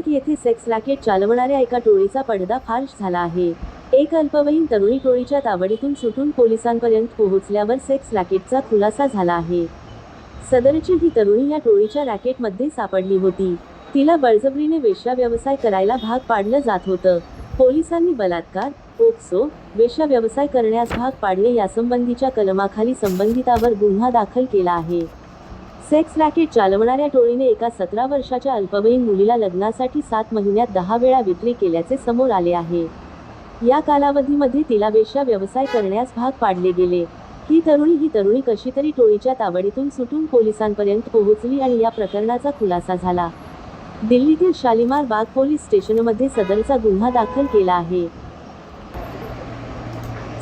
रोहतक येथे sex racket चालवणाऱ्या एका टोळीचा पडदाफाश झाला आहे. एक अल्पवयीन तरुणी टोळीच्या तावडीतून सुटून पोलिसांपर्यंत पोहोचल्यावर सेक्स रॅकेटचा खुलासा झाला आहे. सदरची ही तरुणी या टोळीच्या रॅकेटमध्ये सापडली होती. तिला बळजबरीने वेश्या व्यवसाय करायला भाग पाडलं जात होतं. पोलिसांनी बलात्कार पोक्सो वेश्या व्यवसाय करण्यास भाग पाडणे यासंबंधीच्या कलमाखाली संबंधितावर गुन्हा दाखल केला आहे. सेक्स रॅकेट चालवणाऱ्या टोळीने एका सतरा वर्षाच्या अल्पवयीन मुलीला लग्नासाठी सात महिन्यात दहा वेळा विक्री केल्याचे समोर आले आहे. या कालावधीमध्ये तिला वेश्या व्यवसाय करण्यास भाग पाडले गेले. ही तरुणी ही तरुणी कशी तरी टोळीच्या तावडीतून सुटून पोलिसांपर्यंत पोहोचली आणि या प्रकरणाचा खुलासा झाला. दिल्लीतील शालिमार बाग पोलीस स्टेशनमध्ये सदरचा गुन्हा दाखल केला आहे.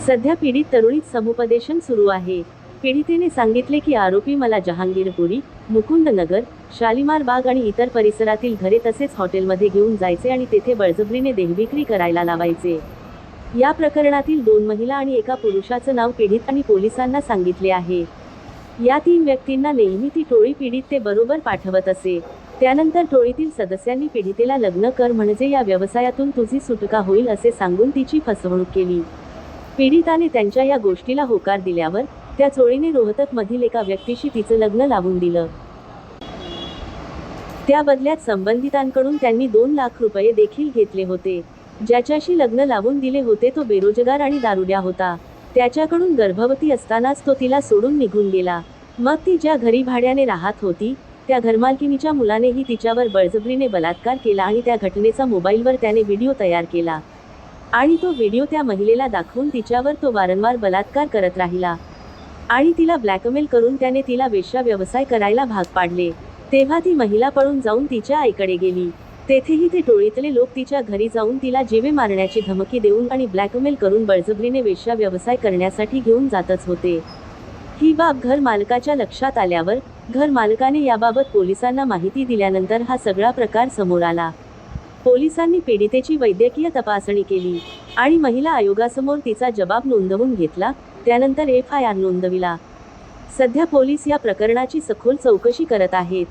सध्या पीडित तरुणीत समुपदेशन सुरू आहे. पीडितेने सांगितले की आरोपी मला जहांगीरपुरी मुकुंदनगर शालिमार बाग आणि इतर परिसरातील घरे तसेच हॉटेलमध्ये घेऊन जायचे आणि तेथे बळजबरीने देहविक्री करायला लावायचे. या प्रकरणातील दोन महिला आणि एका पुरुषाचं नाव पीडित आणि पोलिसांना सांगितले आहे. या तीन व्यक्तींना नेहमी ती टोळी पीडित ते बरोबर पाठवत असे. त्यानंतर टोळीतील सदस्यांनी पीडितेला लग्न कर म्हणजे या व्यवसायातून तुझी सुटका होईल असे सांगून तिची फसवणूक केली. पीडिताने त्यांच्या या गोष्टीला होकार दिल्यावर त्या चोळीने रोहतक मधील एका व्यक्तीशी तिचं लग्न लावून दिलं. त्या बदल्यात संबंधितांकडून त्यांनी दोन लाख रुपये देखील घेतले होते. ज्याच्याशी लग्न लावून दिले होते तो बेरोजगार आणि दारुड्या होता. त्याच्याकडून गर्भवती असतानाच तो तिला सोडून निघून गेला. मग ती ज्या घरी भाड्याने राहत होती त्या घरमालकिनीच्या मुलानेही तिच्यावर बळजबरीने बलात्कार केला आणि त्या घटनेचा मोबाईलवर त्याने व्हिडिओ तयार केला. आणि तो व्हिडिओ त्या महिलेला दाखवून तिच्यावर तो वारंवार बलात्कार करत राहिला. आणि तिला ब्लॅकमेल करून त्याने तिला वेश्या व्यवसाय करायला भाग पाडले. तेव्हा ती महिला पळून जाऊन तिच्या आईकडे गेली. तेथेही ते टोळीतले लोक तिच्या घरी जाऊन तिला जीवे मारण्याची धमकी देऊन आणि ब्लॅकमेल करून बळजबरीने वेश्या व्यवसाय करण्यासाठी घेऊन जातच होते. ही बाब घर मालकाच्या लक्षात आल्यावर घर मालकाने याबाबत पोलिसांना माहिती दिल्यानंतर हा सगळा प्रकार समोर आला. पोलिसांनी पीडितेची वैद्यकीय तपासणी केली. आणि महिला आयोगासमोर तिचा जबाब नोंदवून घेतला त्यानंतर एफ आय आर नोंदविला. सध्या पोलीस या प्रकरणाची सखोल चौकशी करत आहेत.